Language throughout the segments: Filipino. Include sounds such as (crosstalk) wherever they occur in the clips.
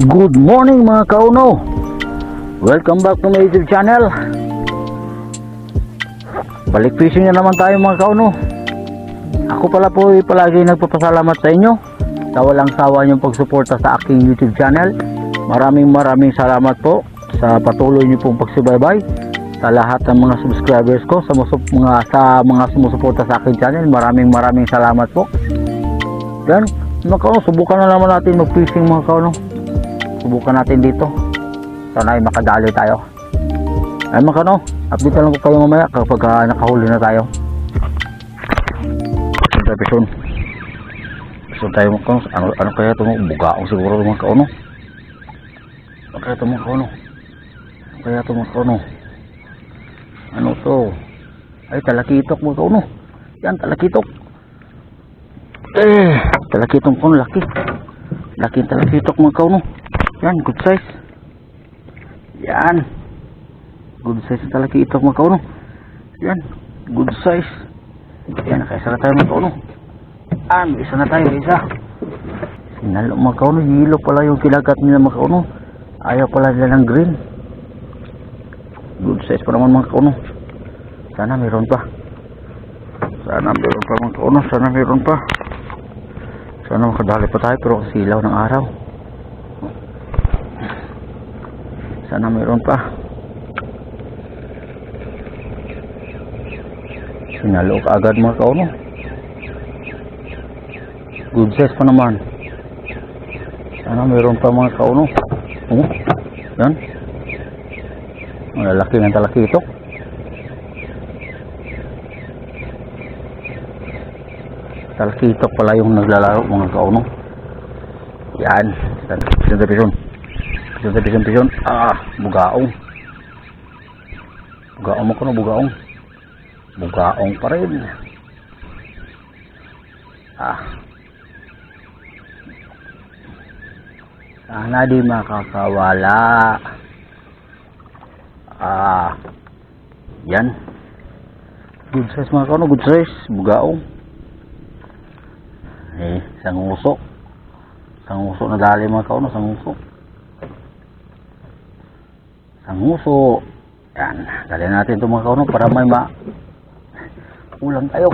Good morning mga kauno. Welcome back to my YouTube channel. Balik fishing na naman tayo mga kauno. Ako pala po ay palagi nagpapasalamat sa inyo Sa walang sawa niyong pagsuporta sa aking YouTube channel. Maraming maraming salamat po Sa patuloy niyo pong pagsubaybay Sa lahat ng mga subscribers ko Sa, mga, sa mga sumusuporta sa aking channel. Maraming maraming salamat po. Yan mga kauno, subukan na naman natin mag-fishing mga kauno subukan natin dito. Sana ay makadali tayo. Ay mga kano update lang ko kayo mamaya kapag ah, nakahuli na tayo. Pison tayo pison. Pison tayo mga ano, ano kaya ito mga bugaong siguro mga kauno ano kaya ito mga kauno ano kaya ito mga kauno ano to? Ay talakitok mga kauno yan talakitok. Eh talakitok ko laki. Laki talakitok mga kauno yan, good size. Yan. Good size talaga ito mga kauno. Yan, good size. Yan, nakaisa na tayo mga kauno. Yan, isa na tayo, isa. Sinalo mga kauno, yelo pala yung kilagat nila mga kauno. Ayaw pala nila ng green. Good size pa naman mga kauno. Sana meron pa. Sana meron pa mga kauno, sana meron pa. Sana makadali pa tayo pero silaw ng araw. Sana mayroon pa. Sinalo ka agad mga kauno good size pa naman. Sana mayroon pa mga kauno oh, yan. Malalaki ng talaki ito. Talaki ito pala yung naglalaro mga kauno yan. Sanda pisun Pisun sa pisun. Ah, bugaong. Bugaong mo ko bugaong. Bugaong pa rin. Ah. Sana di makakawala. Ah. Yan. Good size mga kano, good size. Bugaong. Eh. Isang usok na dali mga kano, isang usok ang nguso yan. Dali natin ito mga kauno para may ma ulang tayo.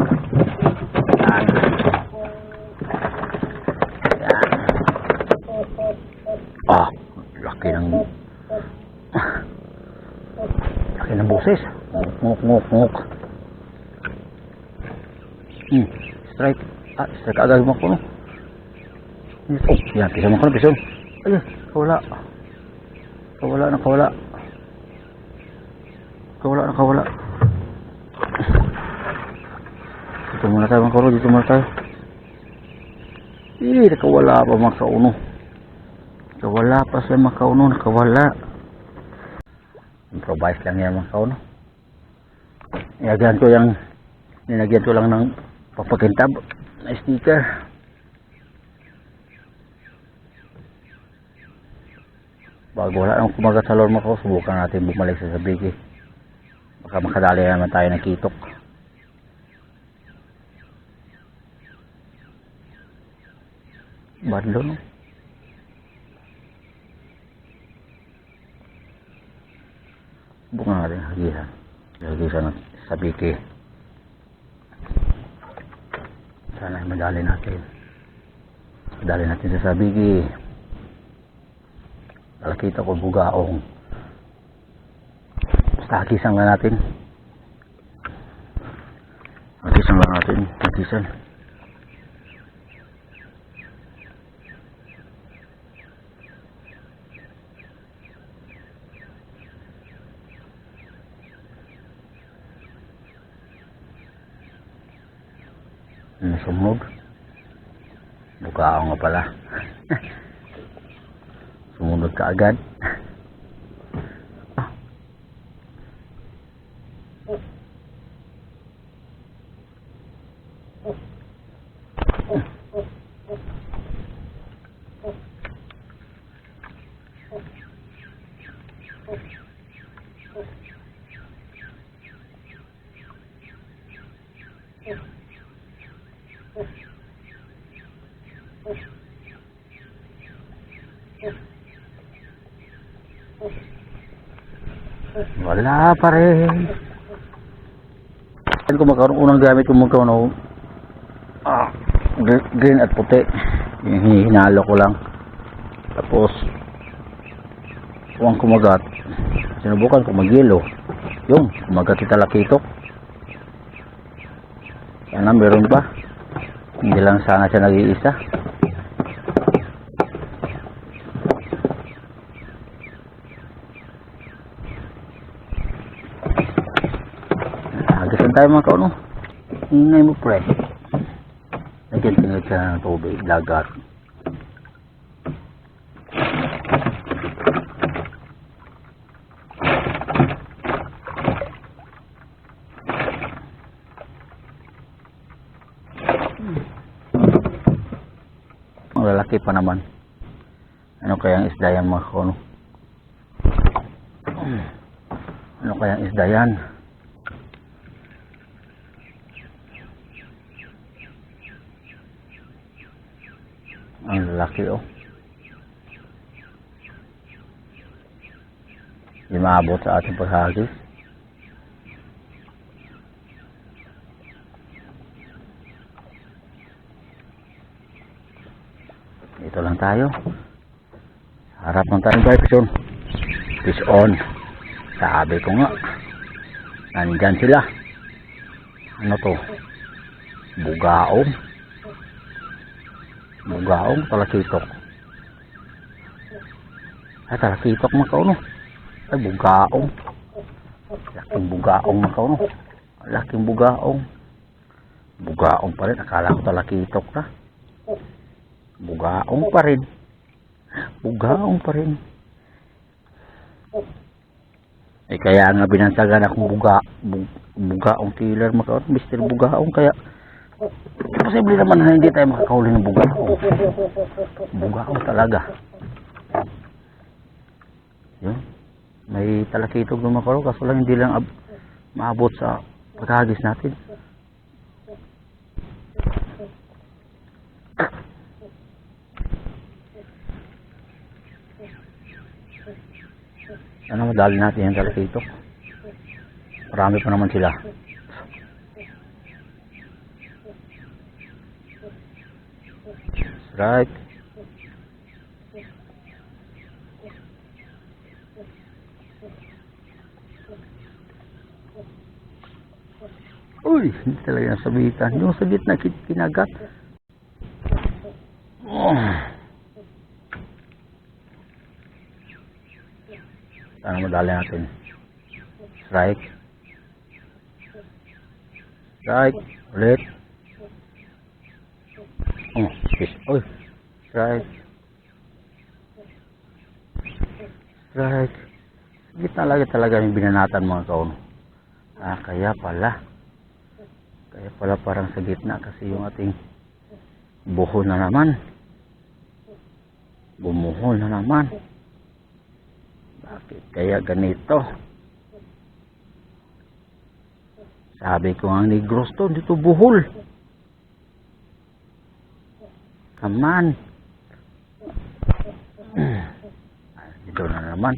Yan. Yan. Ah laki ng laki ng boses. Nguk nguk nguk hmm. Strike. Ah strike agad mga kauno oh yan. Pisa mga kauno pisa. Ayun kawala. Kawala na kawala kawala na kawala dito muna tayo mga kauno dito muna tayo. Eh nakawala pa mga kauno. Nakawala pa sa mga kauno nakawala. Improvise lang yan mga kauno. Nilagyan ko yung nilagyan ko lang ng papakintab na sticker. Bago wala nang kumagat sa lorma ko subukan natin bumalik sa sabigi baka makadali naman tayo ng kitok. Badlo no? Buka natin hagisan hagisan ng sabiki sana madali natin. Madali natin sa sabiki nakita ko bugaong basta hakisan lang natin hakisan lang natin hakisan Nasumog. Bukaong nga pala. (laughs) Sumunod ka agad. Wala pa rin. Yan ko magkaroon unang gamit ko magkaroon ah, gr- green at puti. Yung hinalo ko lang. Tapos huwag kumagat. Sinubukan ko mag-yelo. Yung, kumagat yung talakitok. Sana meron pa. Hindi lang sana siya nag-iisa. Tayo mga kauno. Ingay mo pre. Lagyan tingad ka ng tubig, dagat. Malalaki pa naman. Ano kayang isda yan mga kauno? Ano kayang isda yan? Ang laki oh. Maabot sa ating paghagis. Dito lang tayo. Harap ng tayo guys. Fish on. Fish on. Sabi ko nga. Nandyan sila. Ano to? Bugaong. Bugaong talakitok. Ay talakitok mga kauno. Ay bugaong. Laking bugaong mga kauno. Laking bugaong. Bugaong pa rin. Akala ko talakitok na. Bugaong pa rin. Bugaong pa rin. Eh kaya nga binansagan akong buga, bug, bugaong killer mga kauno. Mr. Bugaong kaya posible naman na hindi tayo makakahuli ng bugaong. Bugaong talaga. Yun. May talakitog naman ko kaso lang hindi lang ab- maabot sa pagkahagis natin. Ano madali natin yung talakitok. Marami pa naman sila. Right. Uy, hindi talaga nasabitan. Yung sa gitna kinagat. Oh. Sana madali natin. Strike. Strike. Ulit. Oh, fish. Uy. Strike. Strike. Lagi talaga yung binanatan mga kaon. Ah, kaya pala. Kaya pala parang sa gitna kasi yung ating buhol na naman. Bumuhol na naman. Bakit kaya ganito? Sabi ko ang negros to, dito buhol. Ah, (clears throat) Dito na naman.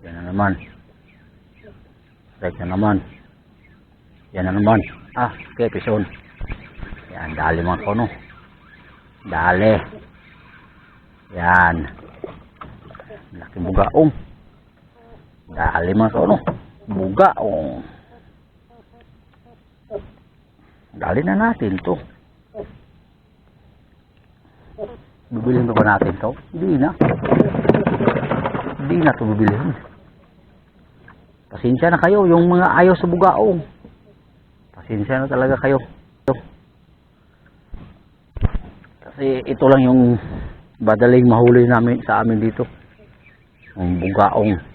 Yan na naman. Strike na naman. Yan na naman. Ah, okay, pison. Yan, dali mga kono. Dali. Yan. Laking bugaong. Dali mga kono. Bugaong. Dali na natin to. Bibilhin pa ba natin to? Hindi na. Hindi na to bibilhin. Pasensya na kayo, yung mga ayaw sa bugaong. Pasensya na talaga kayo. Kasi ito lang yung badaling mahuli namin sa amin dito. Yung bugaong.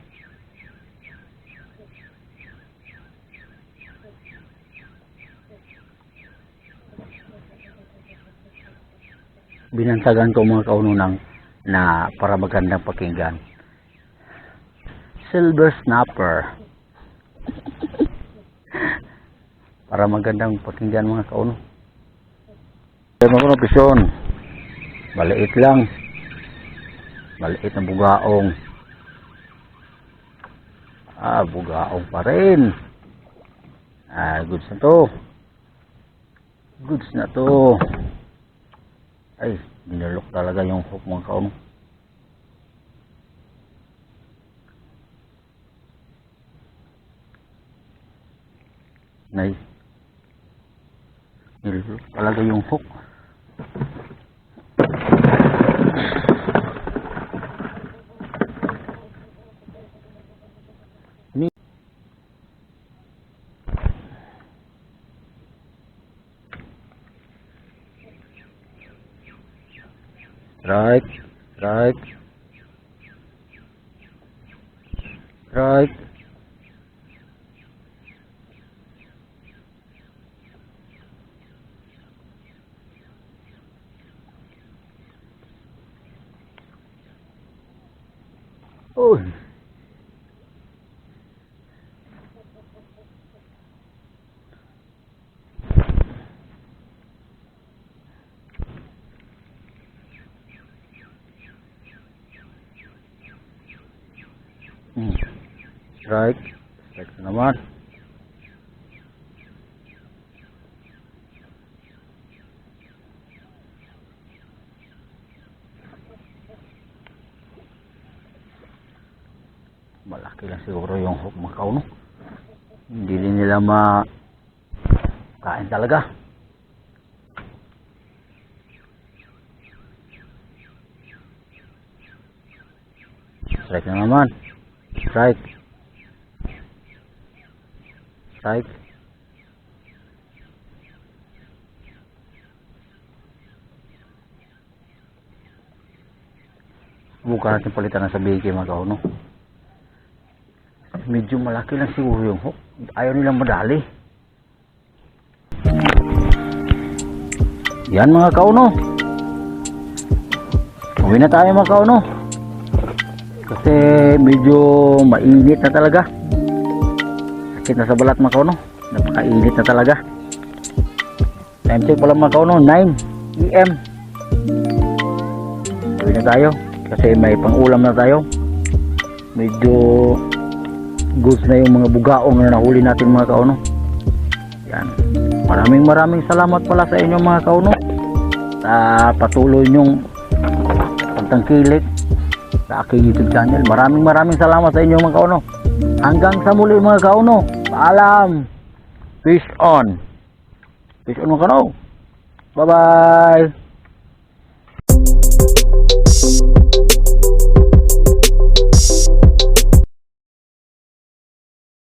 Binantagan ko mga kaununang na para magandang pakinggan. Silver Snapper. (laughs) para magandang pakinggan mga kauno. Meron ko ng. Maliit lang. Maliit na bugaong. Ah, bugaong pa rin. Ah, goods na to. Goods na to. Ay, dinalok talaga yung hook mga kaon. Nay. Nilulok talaga yung hook. Right, right, right. Oh. Uy. Strike. Strike na naman. Malaki lang siguro yung hook Macau, no? Hindi din nila ma kain talaga. Strike na naman. Strike. Strike. Subukan natin palitan na sa BK mga kauno. Medyo malaki lang siguro yung hook. Ayaw nilang madali. Yan mga kauno. Uwi na tayo mga kauno. Kasi medyo mainit na talaga. Sakit sa balat mga kauno. Napakainit na talaga. Time check pala mga kauno. 9 PM. Uwi na tayo. Kasi may pangulam na tayo. Medyo goods na yung mga bugaong na nahuli natin mga kauno. Yan. Maraming maraming salamat pala sa inyo mga kauno. Sa patuloy nyong pagtangkilik sa aking YouTube channel. Maraming maraming salamat sa inyo mga kauno. Hanggang sa muli mga kauno. Paalam. Peace on. Peace on mga kanaw. Bye-bye.